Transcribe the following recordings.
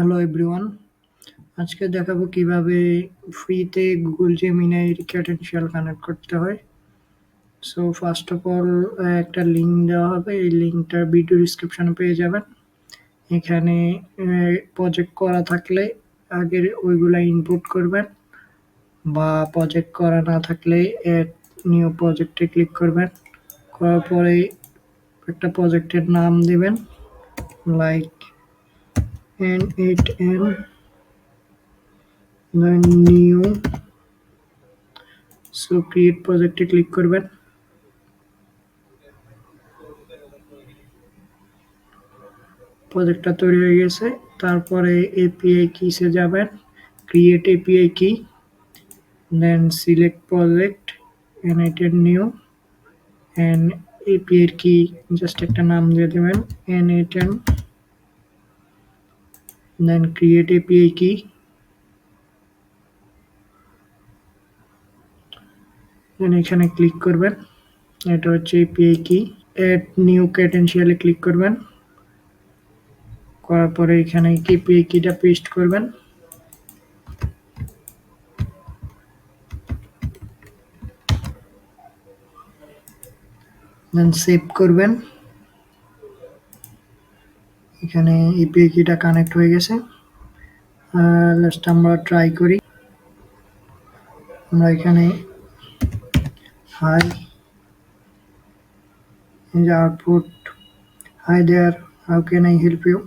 Hello everyone আজকে দেখাবো কীভাবে ফ্রিতে গুগল জেমিনাই ক্যাডেনশিয়াল কানেক্ট করতে হয়। সো ফার্স্ট অফ অল একটা লিঙ্ক দেওয়া হবে। এই লিঙ্কটা ভিডিও ডিসক্রিপশনে পেয়ে যাবেন। এখানে প্রজেক্ট করা থাকলে আগের ওইগুলা ইনপুট করবেন বা প্রজেক্ট করা না থাকলে নিউ প্রজেক্টে ক্লিক করবেন। করার পরে একটা প্রজেক্টের নাম দেবেন like n8n then new. So create প্রজেক্টে ক্লিক করবেন। প্রজেক্টটা তৈরি হয়ে গেছে। তারপরে এপিআই কিসে যাবেন। Create API key then select project n8n new and API key just একটা নাম দিয়ে দেবেন। N8n দেন ক্রিয়েট এপিআই কি দেন এখানে ক্লিক করবেন। এটা হচ্ছে এপিআই কি অ্যাড নিউ ক্যাটেনশিয়ালে ক্লিক করবেন। করার পরে এখানে এপিআই কিটা পেস্ট করবেন। দেন সেভ করবেন। এখানে ইপিআই কিটা কানেক্ট হয়ে গেছে। লাস্ট আমরা ট্রাই করি। আমরা এখানে হাই যে output hi there how can I help you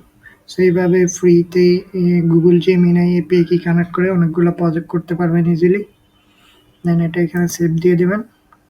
সেইভাবে ফ্রিতে Google Gemini API key connect করে অনেকগুলো প্রজেক্ট করতে পারবেন ইজিলি দেন এটা এখানে সেভ দিয়ে দেবেন।